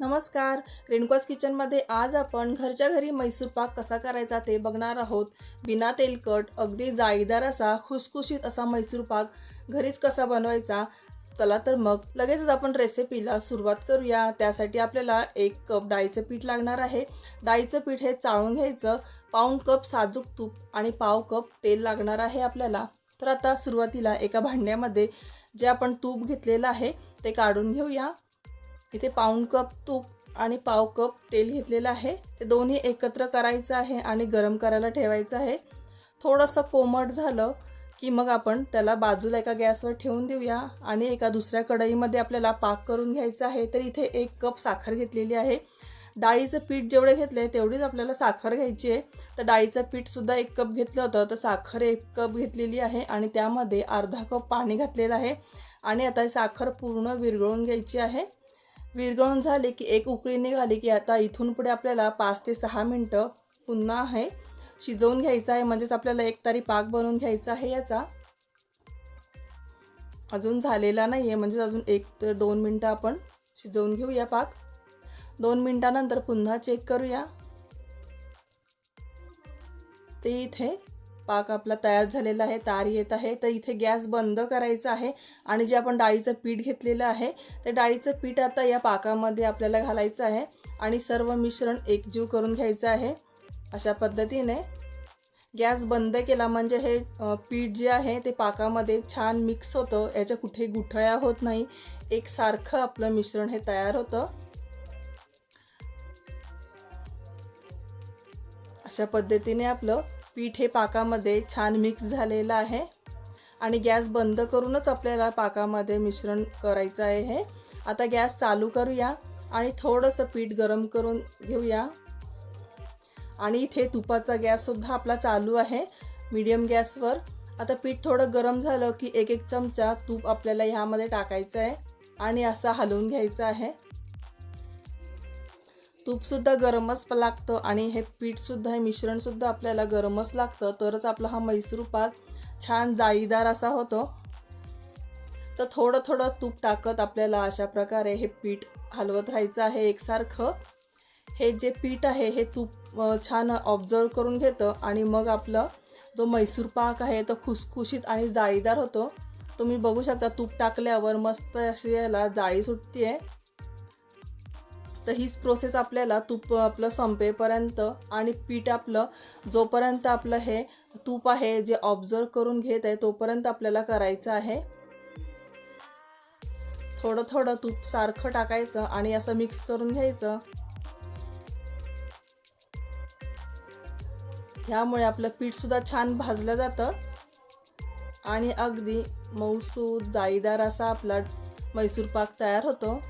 नमस्कार. रेणुकास किचनमध्ये आज आपण घरच्या घरी मैसूर पाक कसा करायचा ते बघणार आहोत. बिना तेलकट अगदी जाळीदार असा खुसखुशीत असा मैसूर पाक घरीच कसा बनवायचा? चला तर मग लगेचच आपण रेसिपीला सुरुवात करूया. त्यासाठी आपल्याला एक कप डाळीचं पीठ लागणार आहे. डाळीचं पीठ हे चाळून घ्यायचं. पाऊण कप साजूक तूप आणि पाव कप तेल लागणार आहे आपल्याला. तर आता सुरुवातीला एका भांड्यामध्ये जे आपण तूप घेतलेलं आहे ते काढून घेऊया. इथे पाऊण कप तूप आणि पाव कप तेल घेतलेलं आहे. ते दोन्ही एकत्र करायचं आहे आणि गरम करायला ठेवायचं आहे. थोडंसं कोमट झालं की मग आपण त्याला बाजूला एका गॅसवर ठेवून देऊया आणि एका दुसऱ्या कढईमध्ये आपल्याला पाक करून घ्यायचा आहे. तर इथे एक कप साखर घेतलेली आहे. डाळीचं पीठ जेवढे घेतलं आहे तेवढीच आपल्याला साखर घ्यायची आहे. तर डाळीचं पीठसुद्धा एक कप घेतलं होतं तर साखर एक कप घेतलेली आहे आणि त्यामध्ये अर्धा कप पाणी घातलेलं आहे. आणि आता साखर पूर्ण विरघळून घ्यायची आहे. विरघळून झाले की एक उकळी निघाली की आता इथून पुढे आपल्याला पाच ते सहा मिनटं पुन्हा आहे शिजवून घ्यायचं आहे. म्हणजेच आपल्याला एक तरी पाक बनवून घ्यायचा आहे याचा. अजून झालेला नाही आहे म्हणजेच अजून एक ते दोन मिनटं आपण शिजवून घेऊया पाक. दोन मिनटानंतर पुन्हा चेक करूया. ते इथे पाक आपला तयार झालेला आहे तार येत आहे. तर इथे गॅस बंद करायचा आहे आणि जे आपण डाळीचं पीठ घेतलेलं आहे ते डाळीचं पीठ आता या पाकामध्ये आपल्याला घालायचं आहे आणि सर्व मिश्रण एकजीव करून घ्यायचं आहे. अशा पद्धतीने गॅस बंद केला म्हणजे हे पीठ जे आहे ते पाकामध्ये छान मिक्स होतं. याच्या कुठे गुठळ्या होत नाही. एकसारखं आपलं मिश्रण हे तयार होतं. अशा पद्धतीने आपलं पीठ हे पाकामध्ये छान मिक्स झालेलं आहे. आणि गॅस बंद करूनच आपल्याला पाकामध्ये मिश्रण करायचं आहे. हे आता गॅस चालू करूया आणि थोडंसं पीठ गरम करून घेऊया. आणि इथे तुपाचा गॅससुद्धा आपला चालू आहे मीडियम गॅसवर आता पीठ थोडं गरम झालं की एक एक चमचा तूप आपल्याला ह्यामध्ये टाकायचं आहे. आणि असं हलवून घ्यायचं आहे. तूपसुद्धा गरमच लागतं आणि हे पीठसुद्धा हे मिश्रणसुद्धा आपल्याला गरमच लागतं. तरच आपला हा मैसूर पाक छान जाळीदार असा होतो. तर थोडं थोडं तूप टाकत आपल्याला अशा प्रकारे हे पीठ हलवत राहायचं आहे एकसारखं. हे जे पीठ आहे हे तूप छान ऑब्झर्व करून घेतं आणि मग आपलं जो मैसूर पाक आहे तो खुसखुशीत आणि जाळीदार होतो. तुम्ही बघू शकता तूप टाकल्यावर मस्त अशी याला जाळी सुटते आहे तर हीच प्रोसेस आपल्याला तूप आपलं संपेपर्यंत आणि पीठ आपलं जोपर्यंत आपलं हे तूप आहे जे ऑब्झर्व करून घेत आहे तोपर्यंत आपल्याला करायचं आहे. थोडं थोडं तूप सारखं टाकायचं आणि असं मिक्स करून घ्यायचं. ह्यामुळे आपलं पीठसुद्धा छान भाजलं जातं. आणि अगदी मऊसूद जाळीदार असा आपला मैसूर पाक तयार होतो.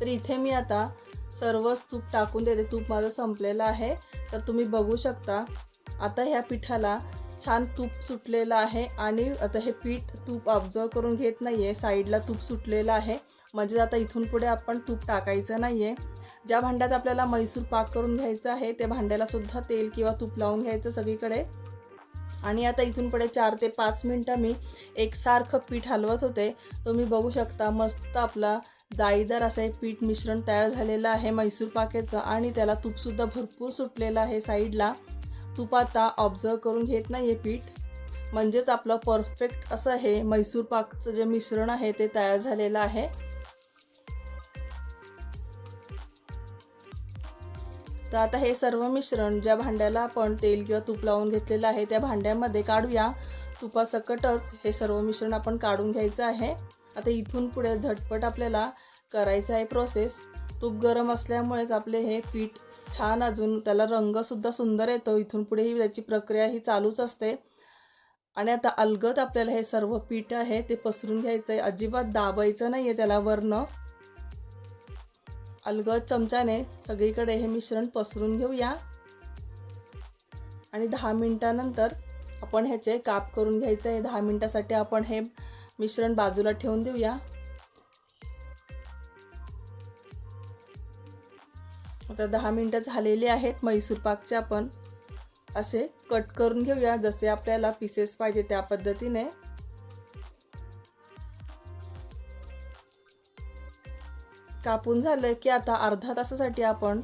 तर इथे मी आता सर्वच तूप टाकून देते. तूप माझं संपलेलं आहे. तर तुम्ही बघू शकता आता ह्या पिठाला छान तूप सुटलेलं आहे आणि आता हे पीठ तूप ऑब्झर्व करून घेत नाही आहे साईडला तूप सुटलेलं आहे. म्हणजे आता इथून पुढे आपण तूप टाकायचं नाही आहे ज्या भांड्यात आपल्याला मैसूर पाक करून घ्यायचं आहे त्या भांड्याला सुद्धा तेल किंवा तूप लावून घ्यायचं सगळीकडे. आणि आता इथून पुढे चार ते पाच मिनटं मी एकसारखं पीठ हलवत होते. तुम्ही बघू शकता मस्त आपला जाळीदार असं हे पीठ मिश्रण तयार झालेलं आहे मैसूर पाकेचं आणि त्याला तूपसुद्धा भरपूर सुटलेलं आहे साईडला. तूप आता ऑब्झर्व करून घेत नाही आहे पीठ. म्हणजेच आपलं परफेक्ट असं हे मैसूर पाकचं जे मिश्रण आहे ते तयार झालेलं आहे. तर आता हे सर्व मिश्रण ज्या भांड्याला आपण तेल किंवा तूप लावून घेतलेलं आहे त्या भांड्यामध्ये काढूया. तुपासकटच हे सर्व मिश्रण आपण काढून घ्यायचं आहे. आता इथून पुढे झटपट आपल्याला करायचं आहे प्रोसेस तूप गरम असल्यामुळेच आपले हे पीठ छान अजून त्याला रंगसुद्धा सुंदर येतो. इथून पुढे ही त्याची प्रक्रिया ही चालूच असते. आणि आता अलगद आपल्याला हे सर्व पीठ आहे ते पसरून घ्यायचं आहे अजिबात दाबायचं नाही आहे त्याला वरनं. अलगद चमच्याने सगळीकडे हे मिश्रण पसरून घेऊया. आणि दहा मिनटानंतर आपण ह्याचे काप करून घ्यायचं आहे दहा मिनटासाठी आपण हे मिश्रण बाजूला ठेवून देऊया. आता दहा मिनटं झालेली आहेत मैसूर पाकचे आपण असे कट करून घेऊया. जसे आपल्याला पीसेस पाहिजे त्या पद्धतीने. कापून झालं की आता अर्धा तासासाठी आपण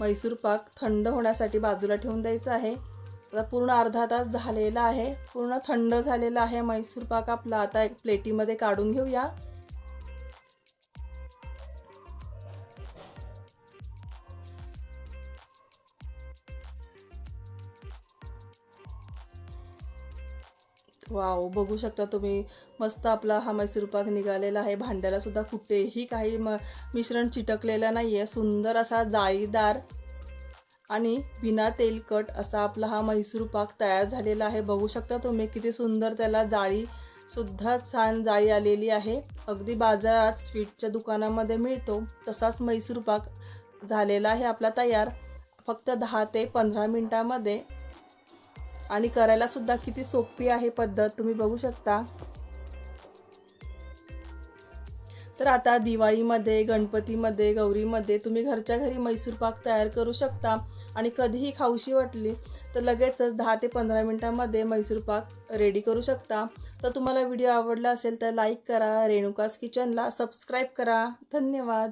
मैसूर पाक थंड होण्यासाठी बाजूला ठेवून द्यायचा आहे. आता पूर्ण अर्धा तास झालेला आहे. पूर्ण थंड झालेला आहे. मैसूर पाक आपला आता एक प्लेटीमध्ये काढून घेऊया. वाव बघू शकता तुम्ही. मस्त आपला हा मैसूर पाक निघालेला आहे. भांड्याला सुद्धा कुठेही काही म मिश्रण चिटकलेलं नाही आहे सुंदर असा जाळीदार आणि बिना तेलकट असा आपला हा म्हैसूर पाक तयार झालेला आहे. बघू शकता तुम्ही किती सुंदर त्याला जाळी सुद्धा छान जाळी आलेली आहे. अगदी बाजारात स्वीटच्या दुकानामध्ये मिळतो. तसाच म्हैसूर पाक झालेला आहे आपला तयार. फक्त दहा ते पंधरा मिनटामध्ये. आणि करायला सुद्धा किती सोपी आहे पद्धत तुम्ही बघू शकता. तर आता दिवाळीमध्ये गणपतीमध्ये गौरीमध्ये तुम्ही घरच्या घरी मैसूर पाक तयार करू शकता आणि कधीही खाऊशी वाटली तर लगेचच दहा ते पंधरा मिनटामध्ये मैसूर पाक रेडी करू शकता. तर तुम्हाला व्हिडिओ आवडला असेल तर लाईक करा. रेणुकास किचनला सबस्क्राईब करा. धन्यवाद.